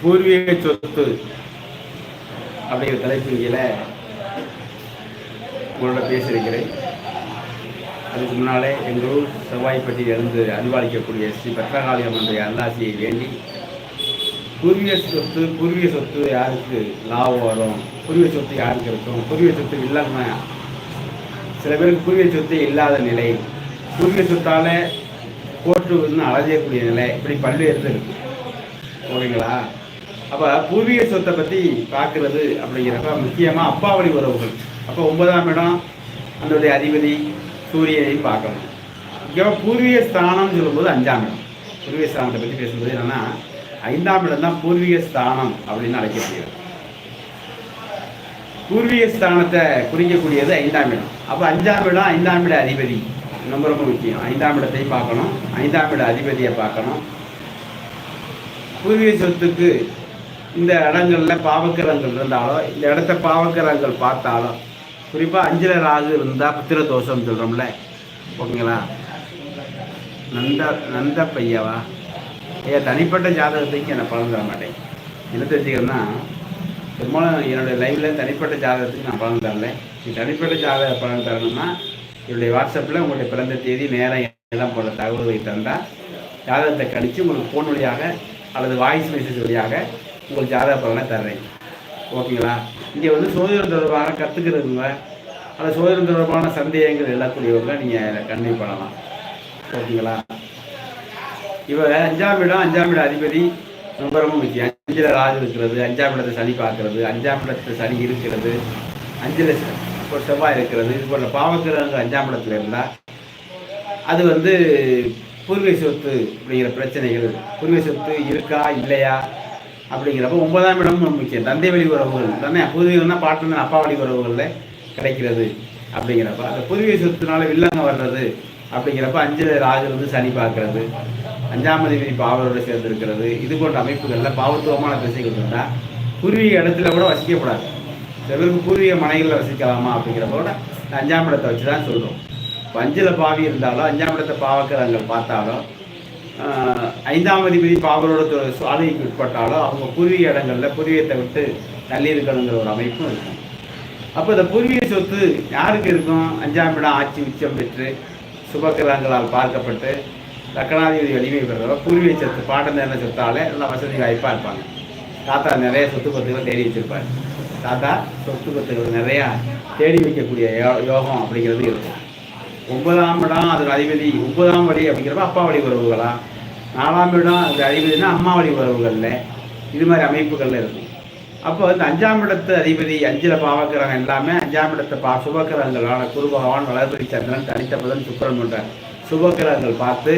பூர்வீக சொத்து அப்படிங்கிற தலைப்பின் கீழே உங்களோட பேசியிருக்கிறேன். அதுக்கு முன்னாலே எங்கள் ஊர் செவ்வாய்ப்பட்டியில் இருந்து அறிவாளிக்கக்கூடிய ஸ்ரீ பத்ரகாளி அம்மனுடைய அல்லாசியை வேண்டி பூர்வீக சொத்து பூர்வீக சொத்து யாருக்கு லாபம் வரும்? பூர்வீக சொத்து யாருக்கு இருக்கும்? பூர்வீக சொத்து இல்லாமல் சில பேருக்கு பூர்வீக சொத்து இல்லாத நிலை. பூர்வீக சொத்தால் கோர்ட்டு வந்து அலையக்கூடிய நிலை. இப்படி பல்வேறு இருக்குது ஓகேங்களா அப்போ பூர்வீக சொத்தை பற்றி பார்க்குறது அப்படிங்கிறப்ப முக்கியமாக அப்பாவளி உறவுகள். அப்போ ஒன்பதாம் இடம் அதனுடைய அதிபதி சூரியனையும் பார்க்கணும். முக்கியமாக பூர்வீக ஸ்தானம்னு சொல்லும்போது அஞ்சாம் இடம். பூர்வீக ஸ்தானத்தை பற்றி பேசும்போது என்னென்னா ஐந்தாம் இடம் தான் பூர்வீக ஸ்தானம் அப்படின்னு அழைக்கப்படுகிறது. பூர்வீக ஸ்தானத்தை குறிக்கக்கூடியது ஐந்தாம் இடம். அப்போ அஞ்சாம் இடம் ஐந்தாம் இட அதிபதி. ரொம்ப ரொம்ப முக்கியம். ஐந்தாம் இடத்தையும் பார்க்கணும். ஐந்தாம் இட அதிபதியை பார்க்கணும். பூர்வீக சொத்துக்கு இந்த இடங்களில் பாவக்கிரகங்கள் இருந்தாலோ இந்த இடத்த பாவக்கிரகங்கள் பார்த்தாலோ குறிப்பாக அஞ்சல ராகு இருந்தால் புத்திர தோஷம் சொல்கிறோம்ல ஓகேங்களா? நந்த நந்த பையவா? ஏன் தனிப்பட்ட ஜாதகத்துக்கு என்னை பலன் தர மாட்டேன். என்ன தெரிஞ்சுக்கிறேன்னா பெரும்பாலும் என்னுடைய லைவில் தனிப்பட்ட ஜாதகத்துக்கு நான் பலன் தரல. நீ தனிப்பட்ட ஜாதக பலன் தரணும்னா என்னுடைய வாட்ஸ்அப்பில் உங்களுடைய பிறந்த தேதி நேரம் எல்லாம் போல தகவல்களை தந்தால் ஜாதகத்தை கணித்து உங்களுக்கு ஃபோன் வழியாக அல்லது வாய்ஸ் மெசேஜ் வழியாக உங்களுக்கு ஜாதக பலனை தர்றேன். ஓகேங்களா? இங்கே வந்து சோதனம் தொடர்பாக கற்றுக்கிறவங்க அந்த சோதனம் தொடர்பான சந்தேகங்கள் எழக்கூடியவங்க நீங்கள் கண்டிப்பாக பண்ணலாம் ஓகேங்களா? இவ அஞ்சாம் இடம் அஞ்சாம் இட அதிபதி ரொம்ப ரொம்ப முக்கியம். அஞ்சில் ராஜு இருக்கிறது அஞ்சாம் இடத்தை சனி பார்க்கறது அஞ்சாம் இடத்துல சனி இருக்கிறது அஞ்சில் ஒரு செவ்வாய் இருக்கிறது இது போன்ற பாவக்கிரகங்கள் அஞ்சாம் இடத்துல இருந்தால் அது வந்து பூர்வீக சொத்து அப்படிங்கிற பிரச்சனைகள் பூர்வீக சொத்து இருக்கா இல்லையா? அப்படிங்கிறப்ப ஒன்பதாம் இடம் முக்கியம். தந்தை வழி உறவுகள் தானே பூர்வீகம்னா பாட்டன் அப்பா வழி உறவுகளில் கிடைக்கிறது அப்படிங்கிறப்ப அந்த பூர்வீக சொத்துனால வில்லங்க வர்றது அப்படிங்கிறப்ப அஞ்சில் ராகு வந்து சனி பார்க்கறது. அஞ்சாம் அதிபதி பாவரோடு சேர்ந்து இருக்கிறது இது போன்ற அமைப்புகளில் பாவத்துவமான திசைகள் இருந்தால் பூர்வீக இடத்துல கூட வசிக்கக்கூடாது. சிலருக்கு பூர்வீக மனைகளில் வசிக்கலாமா அப்படிங்கிறப்ப கூட அஞ்சாம் இடத்தை வச்சு தான் சொல்கிறோம் இப்போ அஞ்சில் பாவி இருந்தாலும் அஞ்சாம் இடத்தை பாவக்கிரகங்கள் பார்த்தாலும் ஐந்தாம் அதிபதி பாபரோட தொ- சுவாதைக்கு உட்பட்டாலோ அவங்க பூர்வீக இடங்களில் பூர்வீகத்தை விட்டு தள்ளி இருக்கணுங்கிற ஒரு அமைப்பும் இருக்கும். அப்போ இந்த பூர்வீக சொத்து யாருக்கு இருக்கும்? அஞ்சாம் இடம் ஆட்சி உச்சம் பெற்று சுபக்கிரகங்களால் பார்க்கப்பட்டு லக்கணாதிபதி வலிமை பெறுறவங்க பூர்வீக சொத்து பாட்டம் நேர சொத்தாலே நல்லா வசதி வாய்ப்பாக இருப்பாங்க. தாத்தா நிறைய சொத்து பத்துகளை தேடி வச்சிருப்பார். தாத்தா சொத்து பத்துக்கள் நிறையா தேடி வைக்கக்கூடிய யோ- யோகம் அப்படிங்கிறது இருக்கும் ஒன்பதாம் இடம் அது அதிபதி ஒன்பதாம் வழி அப்படிங்கிறப்ப அப்பா வழி உறவுகளா? நாலாம் இடம் அது அதிபதினா அம்மா வழி உறவுகளில். இது மாதிரி அமைப்புகளில் இருக்கும் அப்போ வந்து அஞ்சாம் இடத்து அதிபதி அஞ்சில் பாவக்கிரகம் எல்லாமே அஞ்சாம் இடத்தை பா சுபக்கிரகங்களான குரு பகவான் வளர்பதி சந்திரன் தனித்த புதன் சுக்கரன் போன்ற சுபக்கிரகங்கள் பார்த்து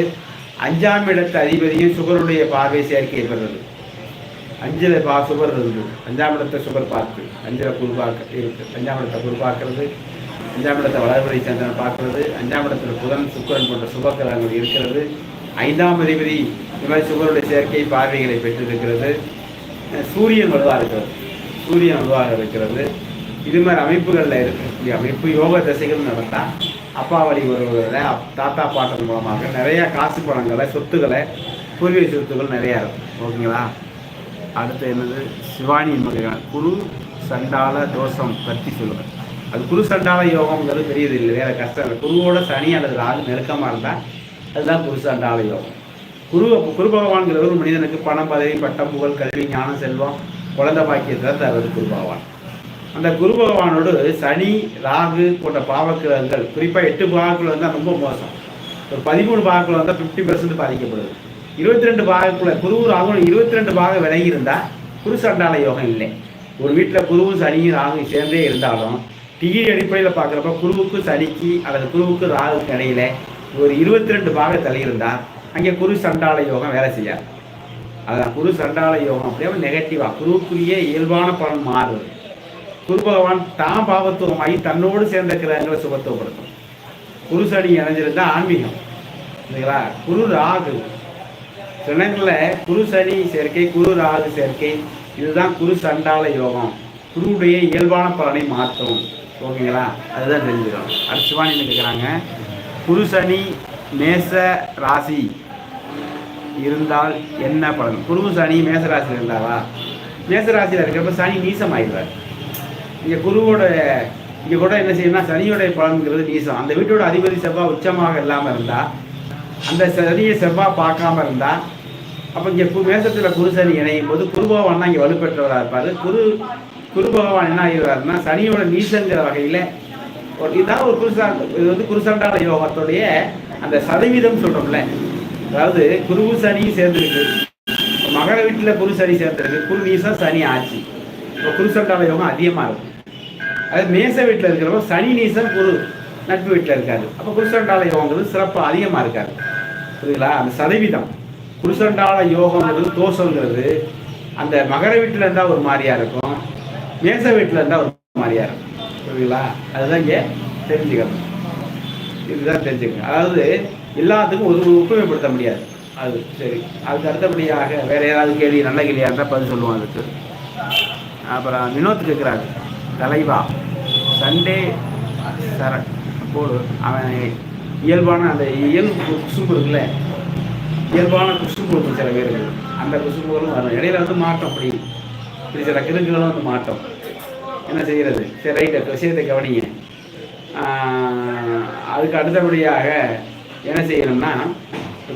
அஞ்சாம் இடத்து அதிபதியும் சுகருடைய பார்வை சேர்க்கை பெறுறது அஞ்சில் பா சுகர் இருந்து அஞ்சாம் இடத்தை சுகர் பார்த்து அஞ்சில் குரு பார்க்க இருக்கு. அஞ்சாம் இடத்தை குரு பார்க்கறது. அஞ்சாம் இடத்தை வளர்பதி சந்திரன் பார்க்கிறது. அஞ்சாம் இடத்துல புதன் சுக்கரன் போன்ற சுபக்கிரகங்கள் இருக்கிறது. ஐந்தாம் அதிபதி இந்த மாதிரி சுகருடைய சேர்க்கை பார்வைகளை பெற்றிருக்கிறது. சூரியன் வலுவாக இருக்கிறது. சூரியன் வலுவாக இருக்கிறது. இது மாதிரி அமைப்புகளில் இருக்கக்கூடிய அமைப்பு யோக தசைகள் நடந்தால் அப்பா வழி உறவுகளில் அப்- தாத்தா பாட்டன் மூலமாக நிறையா காசு பணங்களை சொத்துக்களை பூர்வீக சொத்துக்கள் நிறையா இருக்கும் ஓகேங்களா? அடுத்து என்னது? சிவானியின் மகன் குரு சண்டால தோஷம் பற்றி சொல்லுவேன் அது குரு சண்டால யோகம்ங்கிறது பெரியது இல்லை வேற கஷ்டம் இல்லை. குருவோட சனி அல்லது ராகு நெருக்கமாக இருந்தால் அதுதான் குரு சண்டால யோகம். குரு குரு பகவான்கிறவர் ஒரு மனிதனுக்கு பணம் பதவி பட்டம் புகழ் கல்வி ஞானம் செல்வம் குழந்தை பாக்கியத்தை தருவது குரு பகவான். அந்த குரு பகவானோடு சனி ராகு போன்ற பாவக்கிரகங்கள் குறிப்பாக எட்டு பாகங்கள் இருந்தால் ரொம்ப மோசம். ஒரு பதிமூணு பாகக்குள்ள வந்தால் ஃபிஃப்டி பர்சன்ட் பாதிக்கப்படுது. இருபத்தி ரெண்டு பாகக்குள்ள குரு ராகு இருபத்தி ரெண்டு பாகம் விலகி இருந்தால் குரு சண்டால யோகம் இல்லை. ஒரு வீட்டில் குருவும் சனியும் ராகும் சேர்ந்தே இருந்தாலும் டிகிரி அடிப்படையில் பார்க்குறப்ப குருவுக்கு சனிக்கு அல்லது குருவுக்கு ராகுக்கு இடையில ஒரு இருபத்தி ரெண்டு பாக தலையிருந்தால் அங்கே குரு சண்டால யோகம் வேலை செய்யாது. அதான் குரு சண்டால யோகம் அப்படியே நெகட்டிவாக குருவுக்குரிய இயல்பான பலன் மாறுது. குரு பகவான் தான் பாவத்துவமாகி தன்னோடு சேர்ந்த கிரகங்களை சுபத்துவப்படுத்தும் குரு சனி இணைஞ்சிருந்தா ஆன்மீகம். இல்லைங்களா குரு ராகு. சில நேரங்களில் குரு சனி சேர்க்கை குரு ராகு சேர்க்கை இதுதான் குரு சண்டால யோகம். குருவுடைய இயல்பான பலனை மாற்றும். ஓகேங்களா? அதுதான் தெரிஞ்சுக்கணும். அடுத்த சிவானி கேட்குறாங்க குரு சனி மேச ராசி இருந்தால் என்ன பலன்? குரு சனி மேச மேசராசியில் இருந்தாவா மேசராசியில் இருக்கிறப்ப சனி நீசம் ஆயிடுவார் இங்கே குருவோட இங்கே கூட என்ன செய்யணும்னா சனியோட பலன்கிறது நீசம். அந்த வீட்டோட அதிபதி செவ்வாய் உச்சமாக இல்லாமல் இருந்தால் அந்த சனியை செவ்வாய் பார்க்காம இருந்தால் அப்போ இங்கே மேசத்தில் குரு சனி இணையும் போது குரு தான் இங்கே வலுப்பெற்றவராக இருப்பார். குரு குரு பகவான் என்ன ஆகிடுவாருன்னா சனியோட நீசங்கிற வகையில் ஒரு இதான் ஒரு குருசா இது வந்து குருசண்டால யோகத்துடைய அந்த சதவீதம் சொல்கிறோம்ல அதாவது குருவு சனியும் சேர்ந்துருக்கு. மகர வீட்டில் குரு சனி சேர்ந்துருக்கு. குரு நீசம் சனி ஆட்சி. இப்போ குருசண்டால யோகம் அதிகமாக இருக்கும் அது மேச வீட்டில் இருக்கிறப்ப சனி நீசம் குரு நட்பு வீட்டில் இருக்காது அப்போ குருசண்டால யோகங்கிறது சிறப்பு அதிகமாக இருக்காது புரியுதுங்களா? அந்த சதவீதம். குருசண்டால யோகங்கிறது தோஷங்கிறது அந்த மகர வீட்டில் இருந்தால் ஒரு மாதிரியாக இருக்கும். மேச வீட்டில் இருந்தால் ஒரு மாதிரியா இருக்கும் புரியுங்களா அதுதான் இங்கே தெரிஞ்சுக்கணும். இதுதான் தெரிஞ்சுக்கணும். அதாவது எல்லாத்துக்கும் ஒரு ஒப்புமைப்படுத்த முடியாது. அது சரி. அதுக்கு அடுத்தபடியாக வேற ஏதாவது கேள்வி நல்ல கேள்வியாக இருந்தால் பதில் சொல்லுவோம் அதுக்கு. அப்புறம் வினோத் கேட்குறாரு தலைவா சண்டே சர போடு அவன் இயல்பான அந்த இயல்பு குசும்பு இருக்குல்ல? இயல்பான குசும்பு இருக்கும் சில பேருக்கு. அந்த குசும்புகளும் வரும். இடையில வந்து மாற்றம் அப்படி இப்படி சில கிழங்குகளும் வந்து மாட்டோம். என்ன செய்கிறது சரி ரைட்டு விஷயத்தை கவனிங்க. அதுக்கு அடுத்தபடியாக என்ன செய்யணும்னா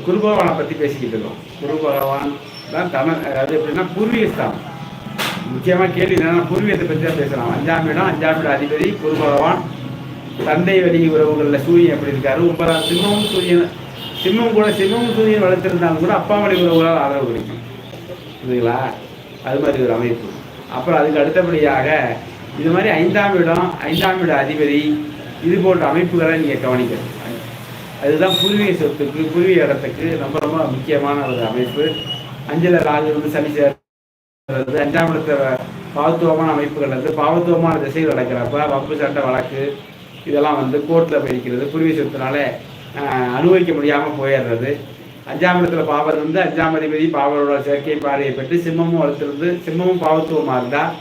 குரு பகவானை பற்றி பேசிக்கிட்டு இருக்கோம். குரு பகவான் தான் தமிழ் அது எப்படின்னா பூர்வீகஸ்தானம் முக்கியமாக கேள்வி என்னென்னா பூர்வீகத்தை பற்றி தான் பேசலாம். அஞ்சாம் இடம் அஞ்சாம் இடம் அதிபதி குரு பகவான். தந்தை வழி உறவுகளில் சூரியன் எப்படி இருக்காரு? ஒன்பதாம் சிம்மமும் சூரியன் சிம்மம் கூட சிம்மமும் சூரியன் வளர்த்திருந்தாலும் கூட அப்பா வழி உறவுகளால் ஆதரவு கிடைக்கும். புரியுதுங்களா? அது மாதிரி ஒரு அமைப்பு. அப்புறம் அதுக்கு அடுத்தபடியாக இது மாதிரி ஐந்தாம் இடம் ஐந்தாம் இட அதிபதி இது போன்ற அமைப்புகளை நீங்கள் கவனிக்கணும். அதுதான் பூர்வீக சொத்துக்கு பூர்வீக இடத்துக்கு ரொம்ப ரொம்ப முக்கியமான ஒரு அமைப்பு. அஞ்சல ராகு வந்து சனி சேர்றது அஞ்சாம் இடத்துல பாவத்துவமான அமைப்புகள் வந்து பாவத்துவமான திசையில் நடக்கிறப்ப வம்பு சட்டை வழக்கு இதெல்லாம் வந்து கோர்ட்டில் போயிருக்கிறது பூர்வீக சொத்துனால அனுபவிக்க முடியாமல் போயிடுறது. அஞ்சாம் இடத்துல பாவர் வந்து அஞ்சாம் அதிபதி பாவரோட சேர்க்கை பார்வையை பெற்று சிம்மமும் வளர்த்துருந்து சிம்மமும் பாவத்துவமாக இருந்தால்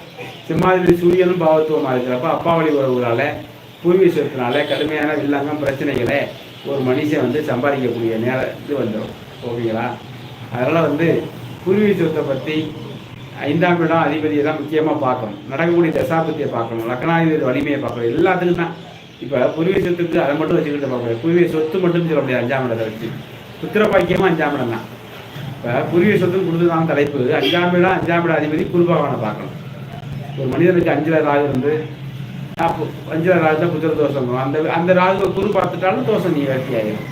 சிம்மாதிபதி சூரியனும் பாவத்துவமாக இருக்கிறப்ப அப்பாவளி உறவுகளால் உறவுகளால பூர்வீக சொத்துனால கடுமையான வில்லங்கம் பிரச்சனைகளை ஒரு மனுஷன் வந்து சம்பாதிக்கக்கூடிய நேரம் இது வந்துடும் ஓகேங்களா? அதனால் வந்து பூர்வீக சொத்தை பற்றி ஐந்தாம் இடம் அதிபதியை தான் முக்கியமாக பார்க்கணும். நடக்கக்கூடிய தசாபத்தியை பார்க்கணும். லக்னாதிபதி வலிமையை பார்க்கணும். எல்லாத்துக்கும் தான். இப்போ பூர்வீக சொத்துக்கு அதை மட்டும் வச்சுக்கிட்டு பார்க்கணும் பூர்வீக சொத்து மட்டும் சொல்ல முடியாது அஞ்சாம் இடத்தை வச்சு. புத்திர பாக்கியமும் அஞ்சாம் இடம் தான். இப்போ பூர்வீக சொத்து கொடுத்துதான் தலைப்பு. அஞ்சாம் இடம் அஞ்சாம் இடம் அதிபதி குருபகவானை பார்க்கணும். ஒரு மனிதனுக்கு அஞ்சுல ராகு வந்து அப்போ ராகு தான் புத்திர தோஷம். அந்த அந்த ராகுவை குரு பார்த்துட்டாலும் தோஷம் நிவர்த்தி ஆயிடும்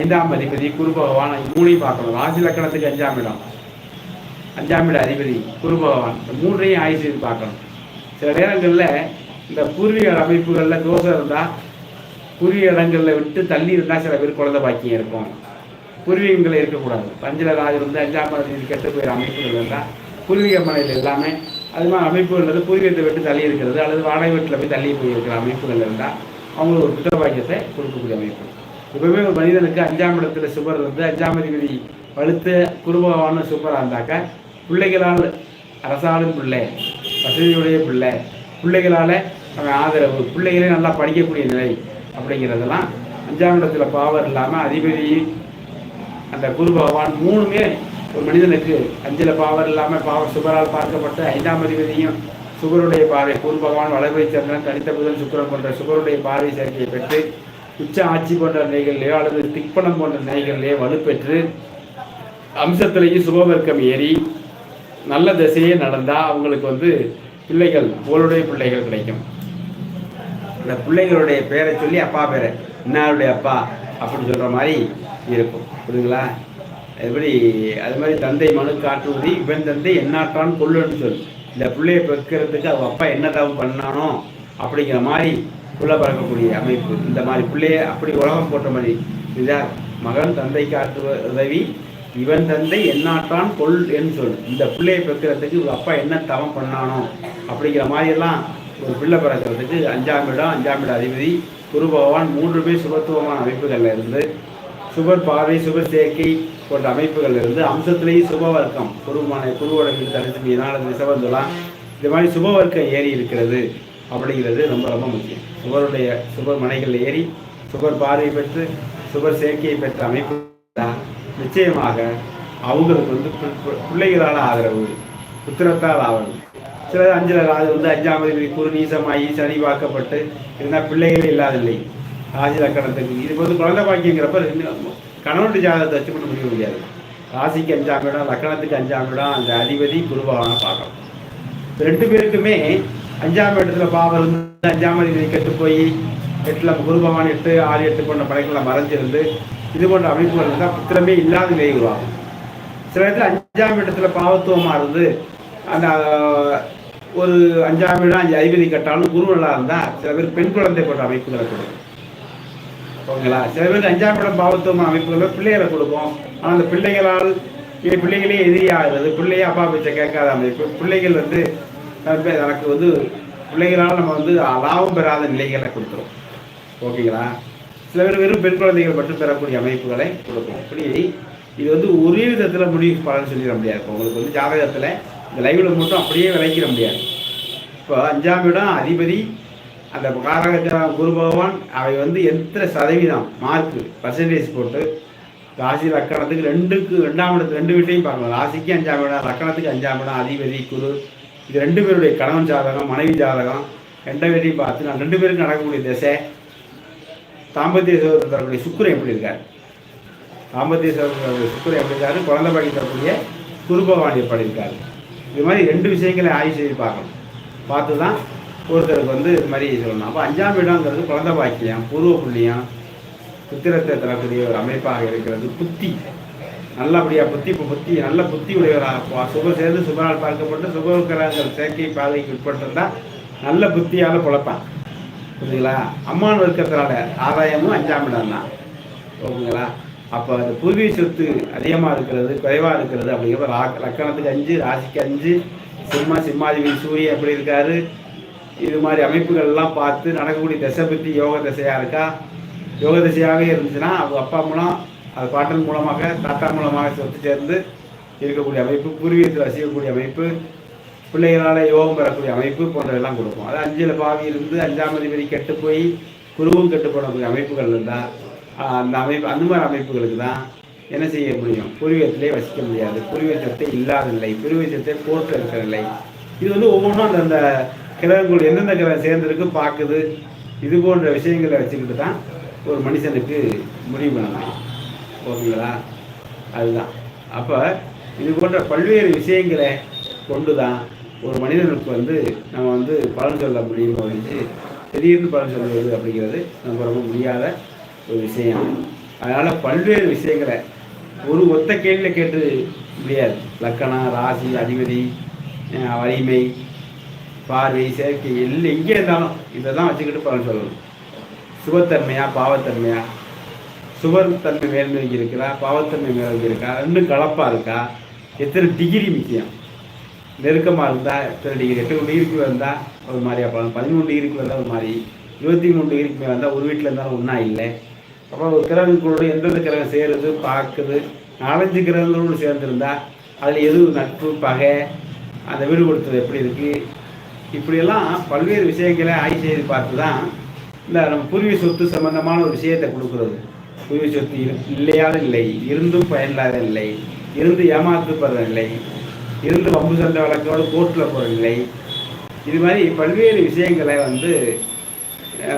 ஐந்தாம் அதிபதி குரு பகவான் மூணையும் பார்க்கணும். ராசி லக்கணத்துக்கு அஞ்சாம் இடம். அஞ்சாம் இட அதிபதி குரு பகவான் இந்த மூன்றையும் ஆயுசு செய்து பார்க்கணும். சில நேரங்களில் இந்த பூர்வீக அமைப்புகளில் தோஷம் இருந்தால் பூர்வீக இடங்களில் விட்டு தள்ளி இருந்தால் சில பேர் குழந்தை பாக்கியம் இருக்கும். பூர்வீகங்கள் இருக்கக்கூடாது. பஞ்சலராஜ் வந்து அஞ்சாம் அதிபதி கெட்டு போயிற அமைப்புகள் இருந்தால் பூர்வீக மலையில் எல்லாமே அது மாதிரி அமைப்புகள் இருந்து பூர்வீகத்தை விட்டு தள்ளி இருக்கிறது அல்லது வாடகை வீட்டில் போய் தள்ளி போயிருக்கிற அமைப்புகள் இருந்தால் அவங்களுக்கு ஒரு குற்றவாக்கியத்தை கொடுக்கக்கூடிய அமைப்பு. எப்பவுமே ஒரு மனிதனுக்கு அஞ்சாம் இடத்துல சுபர் இருந்து அஞ்சாம் அதிபதி வலுத்த குருபகவான சூப்பராக இருந்தாக்க பிள்ளைகளால் அரசாளும் பிள்ளை வசதியுடைய பிள்ளை பிள்ளைகளால் அவன் ஆதரவு பிள்ளைகளே நல்லா படிக்கக்கூடிய நிலை அப்படிங்கிறதெல்லாம் அஞ்சாம் இடத்துல பாவர் இல்லாமல் அதிபதி அந்த குரு பகவான் மூணுமே ஒரு மனிதனுக்கு அஞ்சல பாவர் இல்லாமல் பாவர் சுகரால் பார்க்கப்பட்ட ஐந்தாம் அதிபதியும் சுகருடைய பார்வை குரு பகவான் வளர்வை சந்திரன் கணித்த புதன் சுக்கரம் போன்ற சுகருடைய பார்வை சேர்க்கையை பெற்று உச்ச ஆட்சி போன்ற நிலைகளிலேயோ அல்லது திக்பணம் போன்ற நிலைகளிலேயே வலுப்பெற்று அம்சத்திலேயும் சுபவர்க்கம் ஏறி நல்ல திசையே நடந்தால் அவங்களுக்கு வந்து பிள்ளைகள் உங்களுடைய பிள்ளைகள் கிடைக்கும். இந்த பிள்ளைகளுடைய பேரை சொல்லி அப்பா பேரை. இன்னாருடைய அப்பா அப்படின்னு சொல்கிற மாதிரி இருக்கும். புரியுங்களா எப்படி அது மாதிரி தந்தை மனு காட்டுவதி இவன் தந்தை என்னாட்டான் கொள்ளுன்னு சொல்லு. இந்த பிள்ளையை பெக்கிறதுக்கு அவன் அப்பா என்ன தவம் பண்ணானோ அப்படிங்கிற மாதிரி புள்ள பறக்கக்கூடிய அமைப்பு. இந்த மாதிரி பிள்ளைய அப்படி உலகம் போட்ட மாதிரி. இதார் மகன் தந்தை காட்டு உதவி இவன் தந்தை என்னாட்டான் கொள் என்று சொல் இந்த பிள்ளையை பெக்கிறதுக்கு இவங்க அப்பா என்ன தவம் பண்ணானோ அப்படிங்கிற மாதிரியெல்லாம் ஒரு பிள்ளை பிறக்கிறதுக்கு அஞ்சாம் இடம் அஞ்சாம் இடம் அதிபதி குரு பகவான் மூன்று பேர் சுபத்துவமான அமைப்புகளில் இருந்து சுபர் பார்வை சுபர் சேர்க்கை போன்ற அமைப்புகள் இருந்து அம்சத்திலேயே சுப வர்க்கம் குருமான குருவோட தரிசனம் தரிசி மீதான இது மாதிரி சுப வர்க்கம் ஏறி இருக்கிறது அப்படிங்கிறது ரொம்ப ரொம்ப முக்கியம். சுபருடைய சுபர் மனைகள் ஏறி சுபர் பார்வை பெற்று சுபர் சேர்க்கையை பெற்ற அமைப்பு தான். நிச்சயமாக அவங்களுக்கு வந்து பிள்ளைகளால் ஆதரவு புத்திரத்தால் ஆதரவு. சில அஞ்சல ராஜு வந்து அஞ்சாம் தேதி குரு நீசமாகி சனி வாக்கப்பட்டு இருந்தால் பிள்ளைகளே இல்லாதில்லை. ராசி லக்கணத்துக்கு இது வந்து குழந்தை பாக்கியங்கிறப்ப ரெண்டு கணவனுடைய ஜாதகத்தை வச்சு பண்ண முடிய முடியாது. ராசிக்கு அஞ்சாம் இடம் லக்கணத்துக்கு அஞ்சாம் இடம் அந்த அதிபதி குருபகவானை பார்க்கணும். ரெண்டு பேருக்குமே அஞ்சாம் இடத்துல பாவம் வந்து அஞ்சாம் அதிபதி கெட்டு போய் எட்டுல குருபவான் எட்டு ஆறு எட்டு போன்ற படைகளை மறைஞ்சிருந்து இது போன்ற அமைப்புகள் இருந்தால் புத்திரமே இல்லாத நிலை உருவாகும் சில இடத்துல அஞ்சாம் இடத்துல பாவத்துவமாக இருந்து அந்த ஒரு அஞ்சாம் இடம் அஞ்சு அதிபதி கட்டாலும் குரு நல்லா இருந்தால் சில பேர் பெண் குழந்தை போன்ற அமைப்புகளை கொடுக்கும் ஓகேங்களா? சில பேர் அஞ்சாம் இடம் பாவத்துவம் அமைப்புகளை பிள்ளைகளை கொடுக்கும் ஆனால் அந்த பிள்ளைகளால் இது பிள்ளைகளே எதிரியாகிறது. பிள்ளையே அப்பா பேச்சை கேட்காத அமைப்பு. பிள்ளைகள் வந்து எனக்கு வந்து பிள்ளைகளால் நம்ம வந்து லாபம் பெறாத நிலைகளை கொடுத்துரும். ஓகேங்களா? சில பேர் வெறும் பெண் குழந்தைகள் மட்டும் பெறக்கூடிய அமைப்புகளை கொடுக்கும் இப்படி இது வந்து ஒரே விதத்தில் முடிவு பலன் சொல்லிட முடியாது. உங்களுக்கு வந்து ஜாதகத்தில் இந்த லைவில் மட்டும் அப்படியே விளைக்கிற முடியாது. இப்போ அஞ்சாம் இடம் அதிபதி அந்த காரகஜா குரு பகவான் அவை வந்து எத்தனை சதவீதம் மார்க்கு பர்சன்டேஜ் போட்டு ராசி லக்கணத்துக்கு ரெண்டுக்கு ரெண்டாம் இடத்து ரெண்டு வீட்டையும் பார்க்கலாம் ராசிக்கு அஞ்சாம் இடம் லக்கணத்துக்கு அஞ்சாம் இடம் அதிபதி குரு. இது ரெண்டு பேருடைய கணவன் ஜாதகம் மனைவி ஜாதகம். ரெண்டு வீட்டையும் பார்த்து நான் ரெண்டு பேருக்கும் நடக்கக்கூடிய திசை தாம்பத்திய சோதரத்தில் தரக்கூடிய சுக்கிரன் எப்படி இருக்கார்? தாம்பத்திய சோதரத்தில் சுக்கிரன் எப்படி இருக்காரு? குழந்தை பாடி தரக்கூடிய குரு பகவான் எப்படி இருக்காரு? இது மாதிரி ரெண்டு விஷயங்களை ஆய்வு செய்து பார்க்கணும். பார்த்து தான் ஒருத்தருக்கு வந்து இது மாதிரி சொல்லணும். அப்போ அஞ்சாம் இடங்கிறது குழந்த பாக்கியம் பூர்வ புள்ளியம் புத்திரத்தை தரக்கூடிய ஒரு அமைப்பாக இருக்கிறது. புத்தி. நல்லபடியாக புத்தி இப்போ புத்தி நல்ல புத்தி உடையவராக சுப சேர்ந்து சுபநாள் பார்க்கப்பட்டு சுபகிரகங்கள் செயற்கை பாதைக்கு உட்பட்டிருந்தா நல்ல புத்தியால் குழப்பான் புரியுதுங்களா? அம்மான் வர்க்கத்தினால ஆதாயமும் அஞ்சாம் இடம் தான் ஓகேங்களா? அப்போ அந்த பூர்வீக சொத்து அதிகமாக இருக்கிறது குறைவாக இருக்கிறது அப்படிங்கிறப்ப ரா லக்கணத்துக்கு அஞ்சு ராசிக்கு அஞ்சு. சிம்மா சிம்மாதிபதி சூரியன் எப்படி இருக்காரு? இது மாதிரி அமைப்புகள் எல்லாம் பார்த்து நடக்கக்கூடிய திசை பற்றி யோக திசையாக இருக்கா? யோக திசையாகவே இருந்துச்சுன்னா அவங்க அப்பா மூலம் அது பாட்டன் மூலமாக தாத்தா மூலமாக சொத்து சேர்ந்து இருக்கக்கூடிய அமைப்பு பூர்வீகத்தில் வசிக்கக்கூடிய அமைப்பு பிள்ளைகளால் யோகம் பெறக்கூடிய அமைப்பு போன்றதெல்லாம் கொடுக்கும். அது அஞ்சில் பாவி இருந்து அஞ்சாம் அதிபதி கெட்டு போய் குருவும் கெட்டு போடக்கூடிய அமைப்புகள் இருந்தால் அந்த அமைப்பு அந்த மாதிரி அமைப்புகளுக்கு தான் என்ன செய்ய முடியும்? பூர்வீகத்திலே வசிக்க முடியாது. பூர்வீகத்தை இல்லாத நிலை பூர்வீகத்தை போட்டு இருக்கிற நிலை. இது வந்து ஒவ்வொன்றும் அந்தந்த கிரகங்கள் எந்தெந்த கிரகம் சேர்ந்திருக்கு பார்க்குது இது போன்ற விஷயங்களை வச்சுக்கிட்டு தான் ஒரு மனுஷனுக்கு முடிவு பண்ணலாம். ஓகேங்களா? அதுதான். அப்போ இது போன்ற பல்வேறு விஷயங்களை கொண்டு தான் ஒரு மனிதனுக்கு வந்து நம்ம வந்து பலன் சொல்ல முடியும் வந்து திடீர்னு பலன் சொல்வது அப்படிங்கிறது நம்ம ரொம்ப முடியாத ஒரு விஷயம். அதனால் பல்வேறு விஷயங்களை ஒரு ஒத்த கேள்வியில் கேட்டு முடியாது. லக்கணம் ராசி அதிபதி வலிமை பார்வை செயற்கை எல்லாம் எங்கே இருந்தாலும் இதை தான் வச்சுக்கிட்டு பலன் சொல்லணும். சுபத்தன்மையா பாவத்தன்மையா? சுபத்தன்மை மேல்நோக்கி இருக்கிறா பாவத்தன்மை மேல்நோக்கி இருக்கா ரெண்டும் கலப்பாக இருக்கா? எத்தனை டிகிரி முக்கியம்? நெருக்கமாக இருந்தால் எத்தனை டிகிரி எட்டு டிகிரிக்கு வந்தால் ஒரு மாதிரியா பலன்? பதிமூணு டிகிரிக்கு வந்தால் ஒரு மாதிரி? இருபத்தி மூணு டிகிரிக்கு மேலே வந்தால் ஒரு வீட்டில் இருந்தாலும் ஒன்றா இல்லை? அப்புறம் ஒரு கிரகங்களோட எந்தெந்த கிரகம் சேருது பார்க்குது? நாலஞ்சு கிரகங்களோடு சேர்ந்துருந்தா அதில் எது நட்பு பகை? அந்த வீடு கொடுத்தது எப்படி இருக்குது இப்படியெல்லாம் பல்வேறு விஷயங்களை ஆய்வு செய்து பார்த்து தான் இந்த நம்ம பூர்வீக சொத்து சம்பந்தமான ஒரு விஷயத்தை கொடுக்குறது. பூர்வீக சொத்து இரு இல்லையாத இல்லை இருந்தும் பயனில்லாத இல்லை இருந்து ஏமாற்றப்படுற இல்லை இருந்து வம்பு சண்டை வழக்கோடு கோர்ட்டில் போகிற இல்லை இது மாதிரி பல்வேறு விஷயங்களை வந்து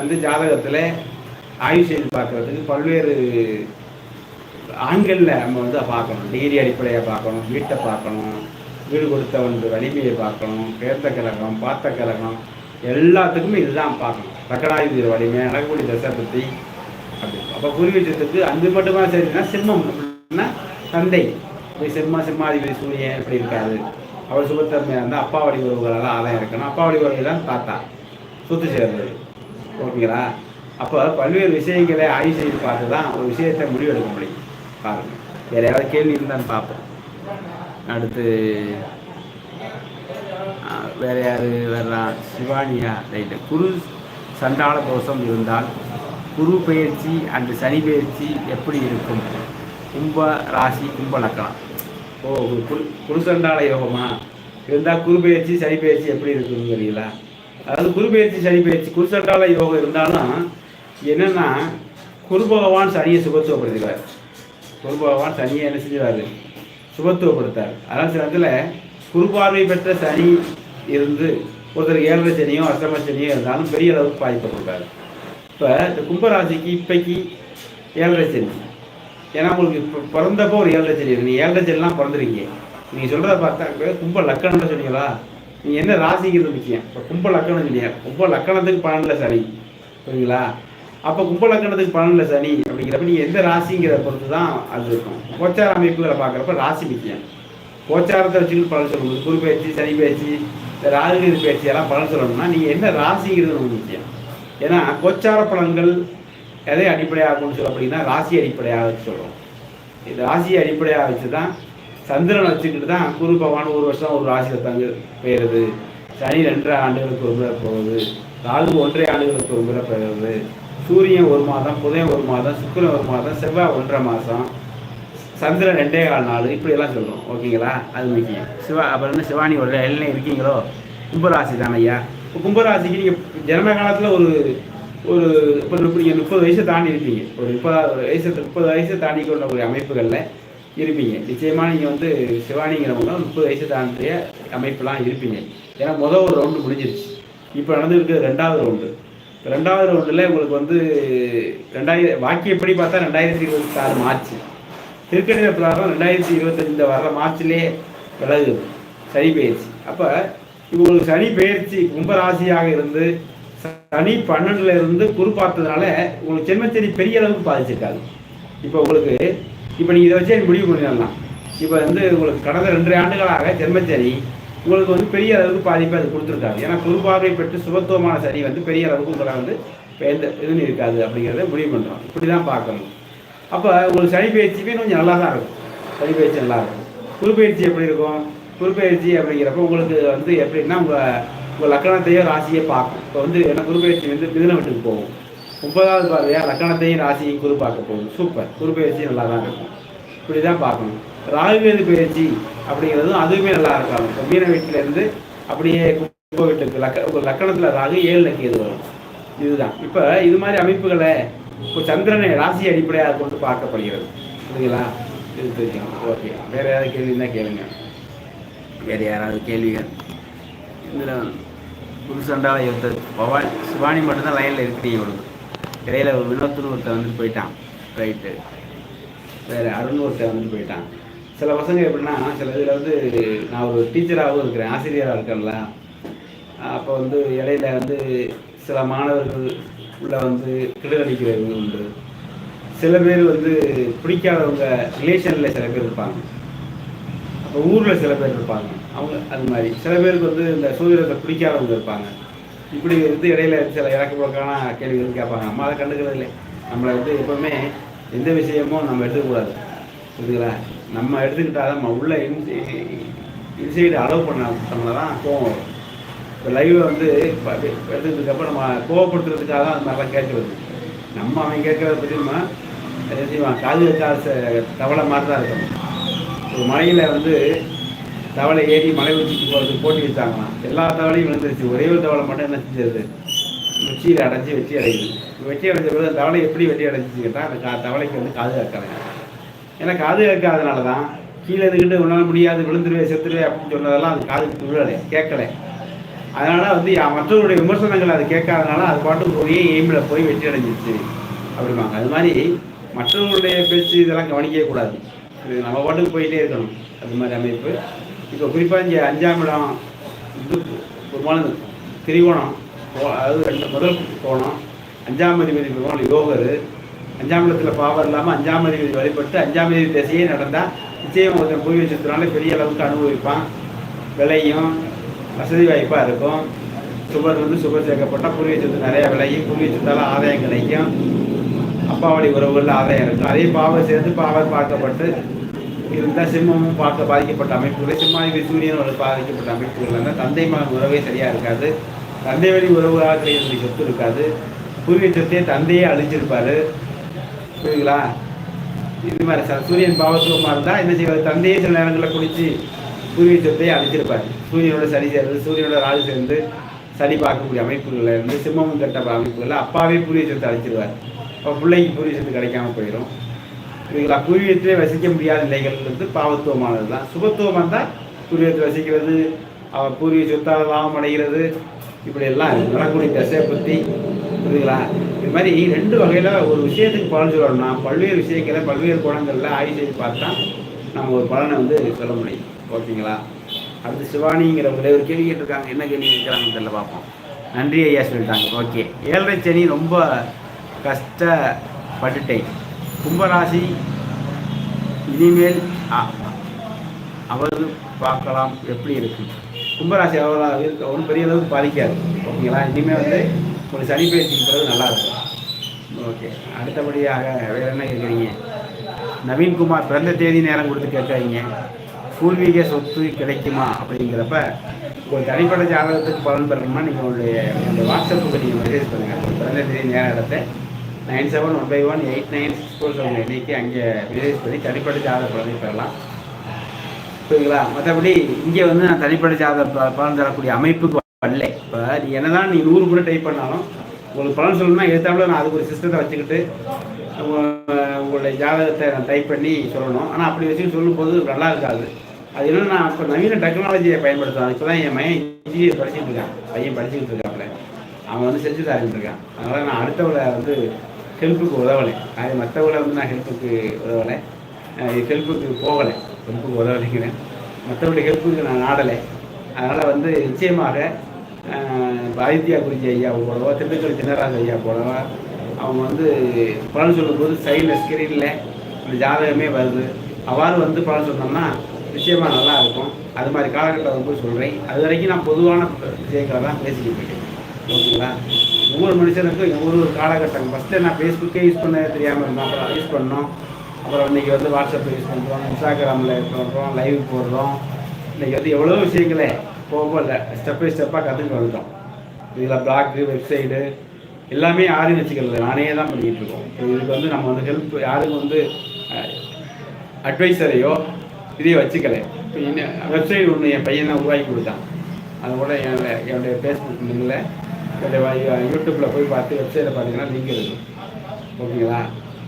வந்து ஜாதகத்தில் ஆய்வு செய்து பார்க்குறதுக்கு பல்வேறு ஆண்களில் நம்ம வந்து பார்க்கணும். டிகிரி அடிப்படையாக பார்க்கணும். வீட்டை பார்க்கணும். வீடு கொடுத்தவன் வலிமையை பார்க்கணும் பேர்த்த கழகம் பார்த்த கழகம் எல்லாத்துக்குமே இதுதான் பார்க்கணும். ரக்கடாயுத வலிமை நடக்கக்கூடிய தசை பற்றி அப்படி. அப்போ பூர்வீகத்துக்கு அஞ்சு மட்டுமா சரினா சிம்மம். அப்படின்னா தந்தை. இப்படி சிம்மா சிம்மாதிபதி சூரியன் எப்படி இருக்காது அவர் சுபத்தன்மையாக இருந்தால் அப்பா வழி உறவுகளெல்லாம் ஆதாயம் இருக்கணும். அப்பா வழி உறவு தான் தாத்தா. சொத்து சேர்ந்தது. ஓகேங்களா? அப்போ பல்வேறு விஷயங்களை ஆய்வு செய்து பார்த்து தான் ஒரு விஷயத்தை முடிவெடுக்க முடியும். பாருங்கள் வேறு ஏதாவது கேள்வி இருந்தான்னு பார்ப்போம். அடுத்து வேறு வேற யாரு வர்றா? சிவானியா. ரைட்டு. குரு சண்டாள தோஷம் இருந்தால் குரு பயிற்சி அண்டு சனி பயிற்சி எப்படி இருக்கும்? கும்ப ராசி கும்ப லக்கணம் ஓ குரு குரு சண்டால யோகமா? இருந்தால் குரு பயிற்சி சனி பயிற்சி எப்படி இருக்குன்னு தெரியல அதாவது குரு பயிற்சி சனி பயிற்சி குரு சண்டாள யோகம் இருந்தாலும் என்னென்னா குரு பகவான் சனியை சுபத்துவப்படுத்துகிறார் குரு பகவான் சனியை என்ன செஞ்சுவார் சுபத்துவப்படுத்தார். அதனால் சில இடத்துல குறுபார்வை பெற்ற சனி இருந்து ஒருத்தர் ஏழரை சனியோ அஷ்டம சனியோ இருந்தாலும் பெரிய அளவுக்கு பாதிக்கப்படுறாரு இப்போ இந்த கும்பராசிக்கு இப்பைக்கு ஏழரை சனி. ஏன்னா உங்களுக்கு இப்போ பிறந்தப்போ ஒரு ஏழரை சனி இருக்கு. நீ ஏழரை சனிலாம் பிறந்துருக்கீங்க. நீங்கள் சொல்கிறத பார்த்தா இப்ப கும்ப லக்கணம்னு சொன்னீங்களா? நீங்கள் என்ன ராசிங்கிறது முக்கியம். இப்போ கும்ப லக்கணம் சொன்னீங்க. கும்ப லக்கணத்துக்கு பன்னெண்டில் சனி. புரியுங்களா அப்போ கும்பலக்கணத்துக்கு பலனில் சனி அப்படிங்கிறப்ப நீங்கள் எந்த ராசிங்கிறத பொறுத்து தான் அது இருக்கும். கோச்சார அமைப்புகளை பார்க்குறப்ப ராசி முக்கியம். கோச்சாரத்தை வச்சுக்கிட்டு பலன் சொல்லணும். குரு பயிற்சி சனி பயிற்சி இந்த ராகுகிரி பயிற்சி எல்லாம் பலன் சொல்லணும்னா நீங்கள் என்ன ராசிங்கிறது நமக்கு முக்கியம். ஏன்னா கோச்சார பலன்கள் எதை அடிப்படையாகும்னு சொல்ல அப்படின்னா ராசி அடிப்படையாக வச்சு சொல்கிறோம் இது ராசியை அடிப்படையாக வச்சு தான் சந்திரனை வச்சுக்கிட்டு தான் குரு பகவான் ஒரு வருஷம் ஒரு ராசியில் தங்க பெயருது சனி ரெண்டரை ஆண்டுகளுக்கு ஒரு முறை போகுது. ராகு ஒன்றரை ஆண்டுகளுக்கு ஒரு முறை பெயருது சூரியன் ஒரு மாதம் புதன் ஒரு மாதம் சுக்கரன் ஒரு மாதம் செவ்வாய் ஒன்றரை மாதம் சந்திரன் ரெண்டே கால் நாள் இப்படியெல்லாம் சொல்கிறோம் ஓகேங்களா? அது முக்கியம். சிவா அப்புறம் என்ன சிவானி ஒரு எல்லாம் இருக்கீங்களோ? கும்பராசி தான் ஐயா. இப்போ கும்பராசிக்கு நீங்கள் ஜென்ம காலத்தில் ஒரு ஒரு இப்போ நீங்கள் முப்பது வயசை தாண்டி இருப்பீங்க. ஒரு முப்பதாவது வயசு முப்பது வயசை தாண்டி கொண்ட ஒரு அமைப்புகளில் இருப்பீங்க. நிச்சயமாக நீங்கள் வந்து சிவானிங்கிறவங்க முப்பது வயசு தாண்டிய அமைப்பெலாம் இருப்பீங்க. ஏன்னா முதல் ஒரு ரவுண்டு முடிஞ்சிருச்சு. இப்போ நடந்துருக்கு ரெண்டாவது ரவுண்டு ரெண்டாவது ரவுண்டில் உங்களுக்கு வந்து ரெண்டாயிரம் வாக்கியப்படி பார்த்தா ரெண்டாயிரத்தி இருபத்தி ஆறு மார்ச். திருக்கணித பிரகாரம் ரெண்டாயிரத்தி இருபத்தஞ்சு வர வர்ற மார்ச்லேயே விலகுது. சனி பயிற்சி அப்போ இவங்களுக்கு சனி பயிற்சி கும்பராசியாக இருந்து சனி பன்னெண்டுல இருந்து குரு பார்த்ததுனால உங்களுக்கு ஜென்மச்சனி பெரிய அளவுக்கு பாதிச்சிருக்காது. இப்போ உங்களுக்கு இப்போ நீங்கள் இதை வச்சு முடிவு பண்ணிடலாம். இப்போ வந்து உங்களுக்கு கடந்த ரெண்டு ஆண்டுகளாக ஜென்மச்சனி உங்களுக்கு வந்து பெரிய அளவுக்கு பாதிப்பை அது கொடுத்துருக்காது ஏன்னா குறுபார்வை பெற்று சுபத்துவமான சரி வந்து பெரிய அளவுக்கு உங்களை வந்து எந்த இதுன்னு இருக்காது அப்படிங்கிறத முடிவு பண்ணுறோம் இப்படி தான் பார்க்கணும். அப்போ உங்களுக்கு சனி பயிற்சியுமே கொஞ்சம் நல்லா தான் இருக்கும். சனி பயிற்சி நல்லா இருக்கும். குரு எப்படி இருக்கும்? குரு அப்படிங்கிறப்ப உங்களுக்கு வந்து எப்படின்னா உங்கள் உங்கள் லக்கணத்தையும் ராசியை பார்க்கும். இப்போ வந்து என்ன குருபயிற்சி வந்து மிதுன வீட்டுக்கு போகும். முப்பதாவது பார்வையாக லக்கணத்தையும் ராசியும் குரு பார்க்க போகும் சூப்பர். குரு நல்லா தான் இருக்கும். இப்படி தான் பார்க்கணும். ராகுவேது பயிற்சி அப்படிங்கிறதும் அதுவுமே நல்லா இருக்கும் இப்போ மீன வீட்டிலேருந்து அப்படியே கும்ப வீட்டுக்கு லக்க ஒரு லக்கணத்தில் ராகு ஏழு கேது வரும். இதுதான். இப்போ இது மாதிரி அமைப்புகளை இப்போ சந்திரனை ராசி அடிப்படையாக கொண்டு பார்க்கப்படுகிறது. புரியுங்களா இது தெரியும் ஓகே. வேறு யாராவது கேள்வி இருந்தால் கேளுங்க. வேறு யாராவது கேள்விகள்? இதில் புதுசண்டால் இருந்தது பவானி சிவானி மட்டும்தான் லைனில் இருக்கிறீங்க உங்களுக்கு இடையில ஒரு வினோத்துன்னு ஒருத்தன் வந்துட்டு போயிட்டான். ரைட்டு வேறு அருண் ஒருத்தன் வந்துட்டு போயிட்டான். சில பசங்க எப்படின்னா சில இதில் வந்து நான் ஒரு டீச்சராகவும் இருக்கிறேன் ஆசிரியராக இருக்கேன்ல. அப்போ வந்து இடையில வந்து சில மாணவர்கள் உள்ள வந்து கிடுகடிக்கிறவங்க உண்டு. சில பேர் வந்து பிடிக்காதவங்க ரிலேஷனில் சில பேர் இருப்பாங்க. அப்போ ஊரில் சில பேர் இருப்பாங்க. அவங்க அது மாதிரி. சில பேருக்கு வந்து இந்த சூரியத்தை பிடிக்காதவங்க இருப்பாங்க. இப்படி வந்து இடையில சில இறக்க போக்கான கேள்விகள் கேட்பாங்க. நம்ம அதை கண்டுக்கிறது இல்லை நம்மளை வந்து எப்பவுமே எந்த விஷயமும் நம்ம எடுத்துக்கூடாது புரியுதுங்களா? நம்ம எடுத்துக்கிட்டால் நம்ம உள்ள இன்சைடு அலோவ் பண்ண தான் கோவம் வரும். இப்போ லைவில் வந்து ப- எடுத்ததுக்கப்புறம் நம்ம கோவப்படுத்துறதுக்காக தான் அந்த மாதிரிலாம் கேட்டு வருது. நம்ம அவன் கேட்கறத பற்றி நம்ம என்ன செய்வான் காது காசு தவளை மாதிரி தான் இருக்கணும். ஒரு மலையில் வந்து தவளை ஏறி மலை உச்சிக்கு போகிறதுக்கு போட்டி வச்சாங்களாம். எல்லா தவளையும் விழுந்துருச்சு. ஒரே ஒரு தவளை மட்டும் என்ன செஞ்சது? உச்சியில் அடைச்சி வெற்றி அடையுது. வெற்றி அடைஞ்ச போது தவளை எப்படி வெட்டி அடைஞ்சிச்சு கேட்டால் அந்த கா தவளைக்கு வந்து காது காக்கிறாங்க ஏன்னா காது கேட்காதனால தான் கீழே இருந்துக்கிட்டு உன்னால் முடியாது விழுந்துருவே செத்துருவே அப்படின்னு சொன்னதெல்லாம் அது காதுக்கு விழலை கேட்கலை. அதனால் வந்து மற்றவருடைய விமர்சனங்கள் அது கேட்காதனால அது பாட்டுக்கு ஒரே எய்மில் போய் வெற்றி அடைஞ்சிருச்சு அப்படிம்பாங்க. அது மாதிரி மற்றவர்களுடைய பேச்சு இதெல்லாம் கவனிக்கவே கூடாது. இது நம்ம பாட்டுக்கு போயிட்டே இருக்கணும். அது மாதிரி அமைப்பு. இப்போ குறிப்பாக இங்கே அஞ்சாம் இடம் இது பெரும்பாலும் திரிகோணம் கோ- அதாவது ரெண்டு முதல் கோணம் அஞ்சாம் அதிபதி யோகர் அஞ்சாம் இடத்துல பாவம் இல்லாமல் அஞ்சாம் அதிபதி வழிபட்டு அஞ்சாம் அதிபதி திசையே நடந்தால் நிச்சயம் ஒருத்தன் பூர்வீக சொத்துனால பெரிய அளவுக்கு அனுபவிப்பான். விலையும் வசதி வாய்ப்பாக இருக்கும். சுகர் வந்து சுகர் சேர்க்கப்பட்டால் பூர்வீக சொத்து நிறையா விலையும் பூர்வீக சொத்தால் ஆதாயம் கிடைக்கும். அப்பாவடி உறவுகளில் ஆதாயம் இருக்கும். அதே பாவம் சேர்ந்து பாவம் பார்க்கப்பட்டு இருந்தால் சிம்மமும் பார்க்க பாதிக்கப்பட்ட அமைப்புகள் சிம்மாதிபதி சூரியனோட பாதிக்கப்பட்ட அமைப்புகள் இருந்தால் தந்தை மகன் உறவே சரியாக இருக்காது. தந்தை வழி உறவுகளாக கிடைக்கக்கூடிய சொத்து இருக்காது. பூர்வீக சொத்தையே தந்தையே அழிஞ்சிருப்பார். புரியுங்களா இது மாதிரி சார். சூரியன் பாவத்துவமாக இருந்தால் என்ன செய்வார்? தந்தையே சில நேரங்களில் குடித்து சூரிய சொத்தையே அழிச்சிருப்பார். சூரியனோட சனி சேர்ந்து சூரியனோட ராகு சேர்ந்து சனி பார்க்கக்கூடிய அமைப்புகளில் இருந்து சிம்மமும் கட்ட அமைப்புகளில் அப்பாவே பூரிய சொத்தை அழிச்சிருவார். அப்போ பிள்ளைக்கு பூரிய சொத்து கிடைக்காம போயிடும் இதுங்களா பூர்வீகத்திலே வசிக்க முடியாத நிலைகள்ன்றது பாவத்துவமானது தான் சுபத்துவம் வந்தால் பூர்வீகத்தில் வசிக்கிறது அவள் பூர்வீக சொத்தால் லாபம் அடைகிறது. இப்படி எல்லாம் நடக்கூடிய தசையை பற்றி புரியுதுங்களா? இது மாதிரி ரெண்டு வகையில் ஒரு விஷயத்துக்கு பலன் சொல்லணும்னா பல்வேறு விஷயங்களை பல்வேறு கோணங்களில் ஆய்வு செய்து பார்த்தா நம்ம ஒரு பலனை வந்து சொல்ல முடியும். ஓகேங்களா? அடுத்து சிவானிங்கிறவங்களே ஒரு கேள்வி கேட்டிருக்காங்க. என்ன கேள்வி கேட்குறாங்கன்னு தெரியல பார்ப்போம். நன்றி ஐயா சொல்லிட்டாங்க. ஓகே. ஏழரை சனி ரொம்ப கஷ்டப்பட்டுட்டேன். கும்பராசி இனிமேல் அ- பார்க்கலாம். எப்படி இருக்குது கும்பராசி அவ்வளோ ஒன்றும் பெரிய அளவுக்கு பாதிக்காது. ஓகேங்களா? இனிமேல் வந்து ஒரு சனி பயிற்சிக்கு பிறகு நல்லாயிருக்கும் ஓகே. அடுத்தபடியாக வேறு என்ன கேட்குறீங்க? நவீன்குமார் பிறந்த தேதி நேரம் கொடுத்து கேட்காதீங்க. பூர்வீக சொத்து கிடைக்குமா அப்படிங்கிறப்ப உங்கள் தனிப்பட்ட ஜாதகத்துக்கு பலன் பெறணும்னா நீங்கள் உங்களுடைய உங்களுடைய வாட்ஸ்அப்புக்கு நீங்கள் மெசேஜ் பண்ணுங்கள் பிறந்த தேதி நேரம் இடத்த nine seven one five one eight nine six four seven எண்ணிக்கை அங்கே மெசேஜ் பண்ணி தனிப்பட்ட ஜாதக பலனை பெறலாம். புரியுங்களா மற்றபடி இங்கே வந்து நான் தனிப்பட்ட ஜாத பலன் தரக்கூடிய அமைப்புக்கு வரல. இப்போ நீ என்னதான் நீ நூறு கூட டைப் பண்ணாலும் உங்களுக்கு பலன் சொல்லணும்னா எடுத்தாப்புல நான் அதுக்கு ஒரு சிஸ்டத்தை வச்சுக்கிட்டு உங்களுடைய ஜாதகத்தை நான் டைப் பண்ணி சொல்லணும். ஆனால் அப்படி வச்சு சொல்லும்போது நல்லா இருக்காது. அது என்னன்னா நான் இப்போ நவீன டெக்னாலஜியை பயன்படுத்துறேன். இப்போ தான் என் மையன் இன்ஜினியர் படிச்சுட்டு இருக்கான். பையன் படிச்சுட்டு இருக்காப்புல. அவன் வந்து செஞ்சு தரேன் இருக்கான். அதனால் நான் அடுத்தவளை வந்து ஹெல்ப்புக்கு உதவலை. அது மற்றவளை வந்து நான் ஹெல்ப்புக்கு உதவலை. ஹெல்ப்புக்கு போகலை. ரொம்ப உதவிக்கிறேன் மற்றபடி ஹெல்ப்புக்கு நான் நாடலை. அதனால் வந்து நிச்சயமாக அஹ், ஆதித்யா ஐயா போலவோ திண்டுக்கல் சின்னராஜ் ஐயா போலவோ அவங்க வந்து பலன் சொல்லும்போது சைடில் ஸ்க்ரீனில் இந்த ஜாதகமே வருது. அவ்வாறு வந்து பலன் சொன்னோம்னா நிச்சயமாக நல்லா இருக்கும். அது மாதிரி காலகட்டம் போய் சொல்கிறேன் அது வரைக்கும் நான் பொதுவான விஷயங்களை தான் பேசிக்கிட்டு இருக்கேன். ஓகேங்களா? ஒவ்வொரு மனுஷனுக்கும் ஒவ்வொரு ஒரு காலகட்டம். ஃபஸ்ட்டு நான் ஃபேஸ்புக்கே யூஸ் பண்ண தெரியாமல் இருந்தேன் யூஸ் பண்ணோம் அப்புறம் இன்றைக்கி வந்து வாட்ஸ்அப் யூஸ் பண்ணுறோம் இன்ஸ்டாகிராமில் பண்ணுறோம் லைவ் போடுறோம் இன்றைக்கி வந்து எவ்வளோ விஷயங்களே போக போகல ஸ்டெப் பை ஸ்டெப்பாக கற்றுக்கிட்டு வந்துட்டோம் இதில் பிளாக்கு வெப்சைடு எல்லாமே யாரையும் வச்சுக்கிறது நானே தான் பண்ணிக்கிட்டு இருக்கோம் இப்போ இதுக்கு வந்து நம்ம வந்து ஹெல்ப் யாருக்கும் வந்து அட்வைசரையோ இதையோ வச்சுக்கல இப்போ வெப்சைட் ஒன்று என் பையன் தான் உருவாக்கி கொடுத்தான் அது கூட என் என்னுடைய ஃபேஸ்புக் லிங்கில் என்னுடைய யூடியூப்பில் போய் பார்த்து வெப்சைட்டில் பார்த்தீங்கன்னா லிங்க் இருக்கும் ஓகேங்களா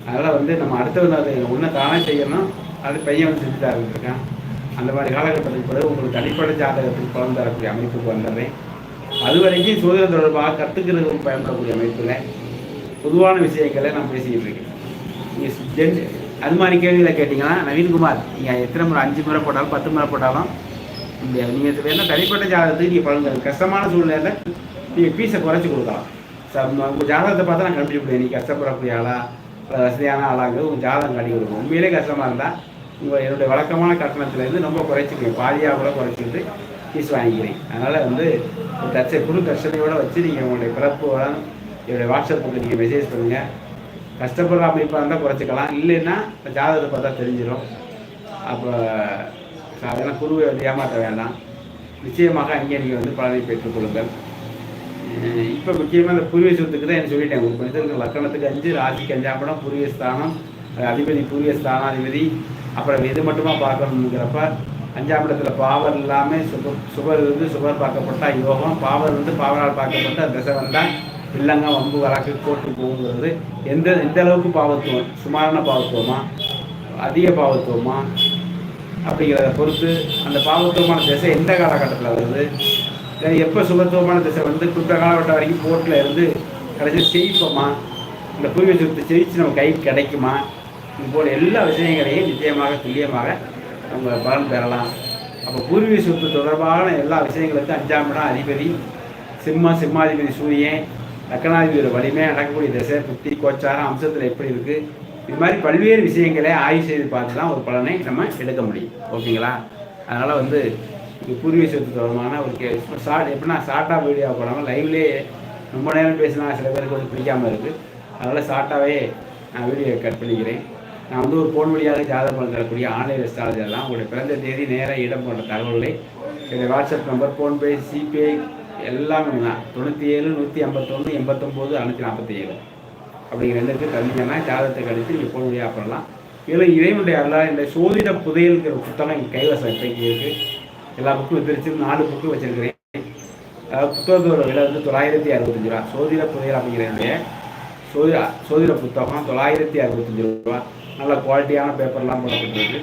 அதனால் வந்து நம்ம அடுத்தவங்க அதை ஒன்றை தானே செய்யணும் அது பையன் வந்து செஞ்சு இருக்கான் அந்த மாதிரி காலகட்டத்துக்கு பிறகு உங்களுக்கு தனிப்பட்ட ஜாதகத்துக்கு பலன் தரக்கூடிய அமைப்புக்கு வந்துடுறேன் அது வரைக்கும் சோதனை தொடர்பாக கற்றுக்கிறதுக்கு பயன்படக்கூடிய அமைப்பில் பொதுவான விஷயங்களை நான் பேசிக்கிட்டு இருக்கேன். நீங்கள் ஜென் அது மாதிரி கேள்விகளை கேட்டிங்கன்னா நவீன்குமார் நீங்கள் எத்தனை முறை அஞ்சு முறை போட்டாலும் பத்து முறை போட்டாலும் முடியாது. நீங்கள் வேணால் தனிப்பட்ட ஜாதகத்துக்கு நீங்கள் பழங்கள் கஷ்டமான சூழ்நிலையில் நீங்கள் ஃபீஸை குறைச்சி கொடுக்கலாம். சார் உங்கள் ஜாதகத்தை பார்த்தா நான் கண்டுபிடிக்க நீ கஷ்டப்படக்கூடிய ஆளா? வசதியான ஆளாங்கிறது உங்கள் ஜாதகம் கட்டி கொடுக்கும் உண்மையிலே கஷ்டமாக இருந்தால் உங்கள் என்னுடைய வழக்கமான கட்டணத்துலேருந்து ரொம்ப குறைச்சிக்கிறேன் பாதியாக கூட குறைச்சிக்கிட்டு ஃபீஸ் வாங்கிக்கிறேன். அதனால் வந்து தச்சை குழு தட்சணையோடு வச்சு நீங்கள் உங்களுடைய பிறப்போட என்னுடைய வாட்ஸ்அப்புக்கு நீங்கள் மெசேஜ் பண்ணுங்கள் கஷ்டப்படுற அமைப்பாக இருந்தால் குறைச்சிக்கலாம். இல்லைன்னா ஜாதகத்தை பார்த்தா தெரிஞ்சிடும் அப்போ அதெல்லாம் குருவை வந்து ஏமாற்ற வேண்டாம். நிச்சயமாக அங்கே நீங்கள் வந்து பலனை பெற்றுக்கொள்ளுங்கள் இப்போ முக்கியமாக இந்த பூர்வீக சொத்துக்கு தான் என்ன சொல்லிட்டேன். ஒரு மனிதருக்கு லக்கணத்துக்கு அஞ்சு ராசிக்கு அஞ்சாம் படம் பூர்வீக ஸ்தானம் அதிபதி பூர்வீக ஸ்தானாதிபதி அப்புறம் இது மட்டுமா பார்க்கணுங்கிறப்ப அஞ்சாம் இடத்துல பாவர் இல்லாமல் சுப சுபர் இருந்து சுபர் பார்க்கப்பட்டா யோகம் பாவர் இருந்து பாவரால் பார்க்கப்பட்ட திசை வந்தால் இல்லைங்க வம்பு வழக்கு கோட்டு போகுங்கிறது. எந்த எந்த அளவுக்கு பாவத்துவம்? சுமாரான பாவத்துவமா? அதிக பாவத்துவமா? அப்படிங்கிறத பொறுத்து அந்த பாவத்துவமான திசை எந்த காலகட்டத்தில் வருது? எப்போ சுபத்துவமான திசை வந்து குறிப்பிட்ட காலகட்டம் வரைக்கும் போட்டில் இருந்து கடைசியில் ஜெயிப்போமா? இந்த பூர்வீக சொத்து ஜெயிச்சு நம்ம கை கிடைக்குமா? இது போல் எல்லா விஷயங்களையும் நிச்சயமாக துல்லியமாக நம்ம பலன் பெறலாம். அப்போ பூர்வீக சொத்து தொடர்பான எல்லா விஷயங்களுக்கும் அஞ்சாம் இடம் அதிபதி சிம்ம சிம்மாதிபதி சூரியன் லக்கணாதிபதியோட வலிமையாக நடக்கக்கூடிய திசை புத்தி கோச்சாரம் அம்சத்தில் எப்படி இருக்குது இது மாதிரி பல்வேறு விஷயங்களை ஆய்வு செய்து பார்த்து தான் ஒரு பலனை நம்ம எடுக்க முடியும். ஓகேங்களா? அதனால் வந்து பூர்வீக சொத்து தொடர்பான ஒரு கே ஷார்ட் எப்படின்னா ஷார்ட்டாக வீடியோ போடாமல் லைவ்லேயே ரொம்ப நேரம் பேசினா சில பேருக்கு வந்து பிடிக்காமல் இருக்குது அதனால் ஷார்ட்டாகவே நான் வீடியோ கட் பண்ணிக்கிறேன். நான் வந்து ஒரு ஃபோன் வழியாக ஜாதக பலன் தரக்கூடிய ஆன்லைன் அஸ்ட்ராலஜர் தான் உங்களுடைய பிறந்த தேதி நேராக இடம் போன்ற தகவல்களை என்னுடைய வாட்ஸ்அப் நம்பர் ஃபோன்பே சிபிஐ எல்லாமே தான் தொண்ணூற்றி ஏழு நூற்றி ஐம்பத்தொன்று எண்பத்தொம்போது அறுநூற்றி நாற்பத்தி ஏழு அப்படிங்கிற ரெண்டுக்கு தந்தீங்கன்னா ஜாதகத்தை கழித்து நீங்கள் ஃபோன் வழியாக பண்ணலாம் இதில் இறைவனுடைய அருளால் இந்த சோதிட புதையல்கிற புத்தகம் கைவசம் இப்போக்கி இருக்குது எல்லா புக்கும் பிரித்து நாலு புக்கு வச்சிருக்கிறேன். புத்தகத்தோட விலை வந்து தொள்ளாயிரத்தி அறுபத்தஞ்சு ரூபா. சோதிட புதையல் அப்படிங்கிற என்னுடைய சோதிட சோதிட புத்தகம் தொள்ளாயிரத்தி அறுபத்தஞ்சு ரூபா. நல்ல குவாலிட்டியான பேப்பர்லாம் போட்டுருக்கு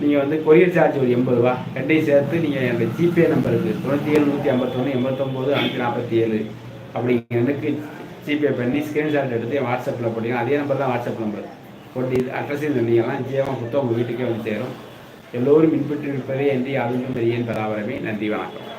நீங்கள் வந்து கொரியர் சார்ஜ் ஒரு எண்பது ரூபா. ரெண்டையும் சேர்த்து நீங்கள் அந்த ஜிபே நம்பருக்கு தொண்ணூற்றி ஏழு நூற்றி ஐம்பத்தொன்று எண்பத்தொம்போது அஞ்சு நாற்பத்தி ஏழு அப்படிங்கிற எனக்கு ஜிபே பண்ணி ஸ்க்ரீன்ஷாட் எடுத்து என் வாட்ஸ்அப்பில் போட்டிங்கன்னா அதே நம்பர் தான் வாட்ஸ்அப் நம்பர் போட்டு அட்ரஸையும் சொன்னீங்கன்னா நிச்சயமாக புத்தகம் உங்கள் வீட்டுக்கே வந்து சேரும். எல்லோரும் மின்பற்றி என்று யாரும் பெரியன் பராபரமே. நன்றி வணக்கம்.